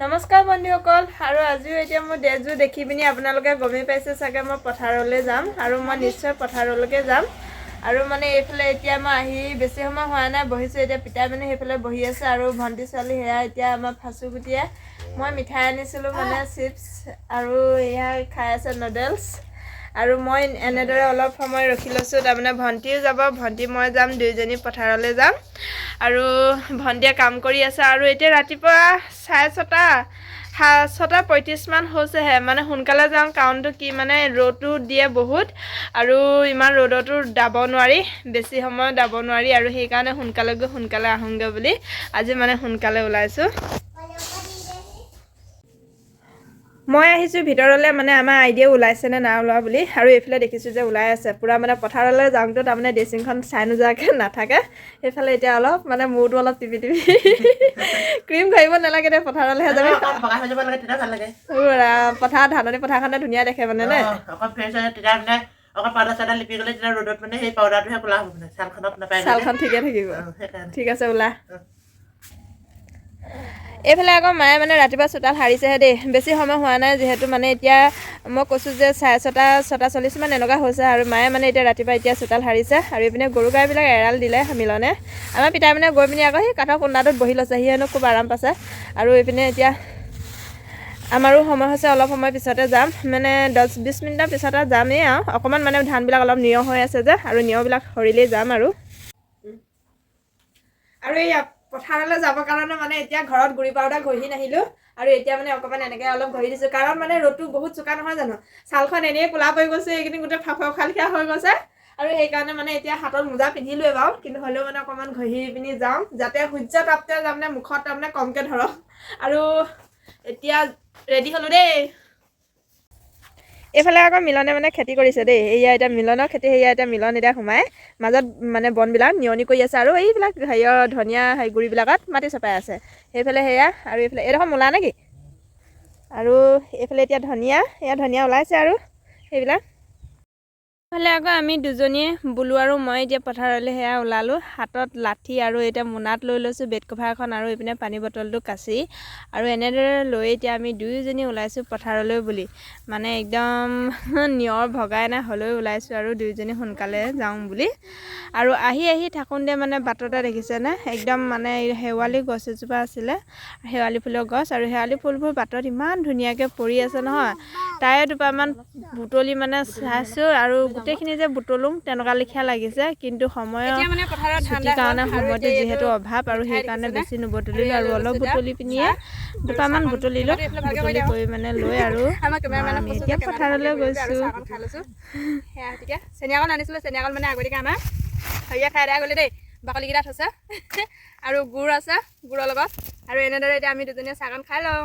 নমস্কাৰ বন্ধুসকল আৰু আজিও এতিয়া মোৰ ড্ৰেছযোৰ দেখি পিনি আপোনালোকে গমেই পাইছে চাগে মই পথাৰলৈ যাম আৰু মই নিশ্চয় পথাৰলৈকে যাম। আৰু মানে এইফালে এতিয়া মই আহি বেছি সময় হোৱা নাই বহিছোঁ এতিয়া পিতাই মানে সেইফালে বহি আছে আৰু ভণ্টি ছোৱালী সেয়া এতিয়া আমাৰ ফাচুগুটিয়ে। মই মিঠাই আনিছিলোঁ মানে চিপছ আৰু এয়া খাই আছে নুডলছ। আৰু মই এনেদৰে অলপ সময় ৰখি লৈছোঁ তাৰমানে ভণ্টিও যাব ভণ্টি মই যাম দুইজনী পথাৰলৈ যাম। আৰু ভণ্টিয়ে কাম কৰি আছে আৰু এতিয়া ৰাতিপুৱা চাৰে ছটা ছটা পঁয়ত্ৰিছমান হৈছেহে। মানে সোনকালে যাওঁ কাৰণটো কি মানে ৰ'দটো দিয়ে বহুত আৰু ইমান ৰ'দতো দাব নোৱাৰি বেছি সময় দাব নোৱাৰি আৰু সেইকাৰণে সোনকালে গৈ সোনকালে আহোঁগৈ বুলি আজি মানে সোনকালে ওলাইছোঁ। মই আহিছোঁ ভিতৰলৈ মানে আমাৰ আইডিয়া ওলাইছে নে নাই ওলোৱা বুলি। আৰু এইফালে দেখিছোঁ যে ওলাই আছে। পূৰা মানে পথাৰলৈ যাওঁতে তাৰমানে ড্ৰেছিংখন চাই নোযোৱাকৈ নাথাকে। সেইফালে এতিয়া অলপ মানে মূৰটো অলপ টিপি টিপি ক্ৰীম ঘঁহিব নালাগে দে পথাৰলৈহে যাবি। পথাৰ ধাননি পথাৰখনে ধুনীয়া দেখে মানে নে? অ, অকণ ফ্ৰেছ হয় তেতিয়া মানে অকণ পাউডাৰ চাউডাৰ লিপি গ'লে তেতিয়া ৰ'দত মানে সেই পাউডাৰটোহে ক'লা হ'ব মানে ছালখনত নাপায় যে। ছালখন ঠিকে থাকিব। ঠিক আছে ওলা। এইফালে আকৌ মায়ে মানে ৰাতিপুৱা চোতাল সাৰিছেহে দেই। বেছি সময় হোৱা নাই যিহেতু মানে এতিয়া মই কৈছোঁ যে চাৰে ছটা ছটা চল্লিছমান এনেকুৱা হৈছে আৰু মায়ে মানে এতিয়া ৰাতিপুৱা এতিয়া চোতাল সাৰিছে আৰু এইপিনে গৰু গাইবিলাক এৰাল দিলে মিলনে। আমাৰ পিতাই মানে গৈ পিনি আকৌ সেই কাঠৰ কুণ্ডাটোত বহি লৈছে সি হেনো খুব আৰাম পাইছে। আৰু এইপিনে এতিয়া আমাৰো সময় হৈছে অলপ সময় পিছতে যাম। মানে দহ বিছ মিনিটৰ পিছতে যামেই আৰু। অকণমান মানে ধানবিলাক অলপ নিয়ৰ হৈ আছে যে আৰু নিয়ৰবিলাক সৰিলেই যাম আৰু। আৰু এই পথাৰলৈ যাবৰ কাৰণে মানে এতিয়া ঘৰত গুড়ি পাউডাৰ ঘঁহি নাহিলোঁ আৰু এতিয়া মানে অকণমান এনেকৈ অলপ ঘঁহি দিছোঁ। কাৰণ মানে ৰ'দটো বহুত চোকা নহয় জানো? ছালখন এনেই ক'লা পৰি গৈছে এইকেইদিন গোটেই ফাফৰ খালখীয়া হৈ গৈছে। আৰু সেইকাৰণে মানে এতিয়া হাতত মোজা পিন্ধিলোৱে বাৰু কিন্তু হ'লেও মানে অকণমান ঘঁহি পিনি যাওঁ যাতে সূৰ্য তাপতে তাৰমানে মুখত তাৰমানে কমকৈ ধৰক। আৰু এতিয়া ৰেডি হ'লোঁ দেই। এইফালে আকৌ মিলনে মানে খেতি কৰিছে দেই। এয়া এতিয়া মিলনৰ খেতি সেয়া এতিয়া মিলন এতিয়া সোমাই। মাজত মানে বনবিলাক নিয়নি কৰি আছে আৰু এইবিলাক হেৰিয়ৰ ধনিয়া হেৰি গুৰিবিলাকত মাটি চপাই আছে। সেইফালে সেয়া আৰু এইফালে এইডোখৰ মূলা নেকি? আৰু এইফালে এতিয়া ধনিয়া এয়া ধনিয়া ওলাইছে আৰু সেইবিলাক। এইফালে আকৌ আমি দুজনীয়ে বুলু আৰু মই এতিয়া পথাৰলৈ সেয়া ওলালোঁ। হাতত লাঠি আৰু এতিয়া মোনাত লৈ লৈছোঁ বেড কভাৰ এখন আৰু এইপিনে পানী বটলটো কাচি। আৰু এনেদৰে লৈ এতিয়া আমি দুয়োজনী ওলাইছোঁ পথাৰলৈ বুলি। মানে একদম নিয়ৰ ভগাই নাই হ'লেও ওলাইছোঁ আৰু দুয়োজনী সোনকালে যাওঁ বুলি। আৰু আহি আহি থাকোঁতে মানে বাটতে দেখিছেনে? একদম মানে শেৱালি গছ এজোপা আছিলে। শেৱালি ফুলৰ গছ আৰু শেৱালি ফুলবোৰ বাটত ইমান ধুনীয়াকৈ পৰি আছে নহয়। তাৰে দুপামান বুটলি মানে চাইছোঁ আৰু গোটেইখিনি যে বুটলোঁ তেনেকুৱা লেখীয়া লাগিছে কিন্তু সময়ৰ ছুটিৰ কাৰণে সময়টো যিহেতু অভাৱ আৰু সেইকাৰণে বেছি নুবুটলিলোঁ আৰু অলপ বুটলি পিনিয়ে দুটামান বুটলিলোঁ বুটলি কৰি মানে লৈ আৰু আমি এতিয়া পথাৰলৈ গৈছোঁ। সেয়া গতিকে চেনি অকণ আনিছিলোঁ চেনি অকণ মানে আগতীয়াকৈ আমাৰ হেৰিয়ে খাই দিয়া গ'লে দেই বাকলিকেইটা থৈছে। আৰু গুড় আছে গুড়ৰ লগত। আৰু এনেদৰে এতিয়া আমি দুজনীয়ে চাহকণ খাই লওঁ।